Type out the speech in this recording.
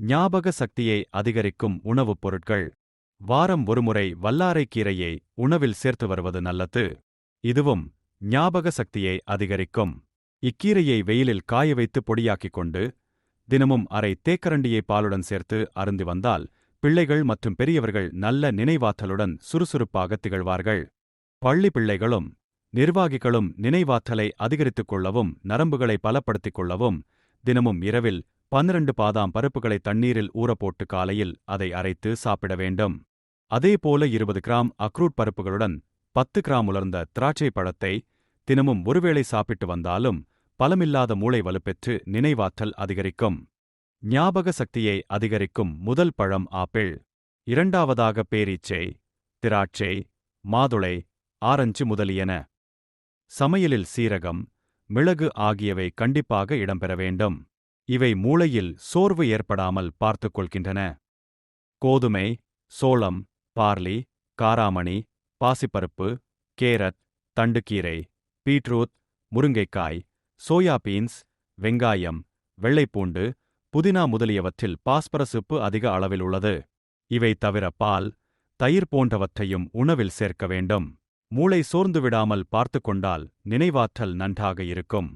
ஞாபக சக்தியை அதிகரிக்கும் உணவுப் பொருட்கள். வாரம் ஒருமுறை வல்லாரைக்கீரையை உணவில் சேர்த்து வருவது நல்லது. இதுவும் ஞாபக சக்தியை அதிகரிக்கும். இக்கீரையை வெயிலில் காய வைத்து பொடியாக்கிக் கொண்டு தினமும் அரை தேக்கரண்டியை பாலுடன் சேர்த்து அருந்தி வந்தால் பிள்ளைகள் மற்றும் பெரியவர்கள் நல்ல நினைவாற்றலுடன் சுறுசுறுப்பாக திகழ்வார்கள். பள்ளி பிள்ளைகளும் நிர்வாகிகளும் நினைவாற்றலை அதிகரித்துக் கொள்ளவும் நரம்புகளை பலப்படுத்திக் கொள்ளவும் தினமும் இரவில் பன்னிரண்டு பாதாம் பருப்புகளை தண்ணீரில் ஊறப்போட்டு காலையில் அதை அரைத்து சாப்பிட வேண்டும். அதேபோல இருபது கிராம் அக்ரூட் பருப்புகளுடன் பத்து கிராம் உலர்ந்த திராட்சை பழத்தை தினமும் ஒருவேளை சாப்பிட்டு வந்தாலும் பலமில்லாத மூளை வலுப்பெற்று நினைவாற்றல் அதிகரிக்கும். ஞாபக சக்தியை அதிகரிக்கும் முதல் பழம் ஆப்பிள். இரண்டாவதாக பேரீச்சை திராட்சை மாதுளை ஆரஞ்சு முதலியன. சமையலில் சீரகம் மிளகு ஆகியவை கண்டிப்பாக இடம்பெற வேண்டும். இவை மூளையில் சோர்வு ஏற்படாமல் பார்த்துக் கொள்கின்றன. கோதுமை சோளம் பார்லி காராமணி பாசிப்பருப்பு கேரட் தண்டுக்கீரை பீட்ரூட் முருங்கைக்காய் சோயா பீன்ஸ் வெங்காயம் வெள்ளைப்பூண்டு புதினா முதலியவற்றில் பாஸ்பரஸ் உப்பு அதிக அளவில் உள்ளது. இவை தவிர பால் தயிர் போன்றவற்றையும் உணவில் சேர்க்க வேண்டும். மூளை சோர்ந்துவிடாமல் பார்த்துக்கொண்டால் கொண்டால் நினைவாற்றல் நன்றாக இருக்கும்.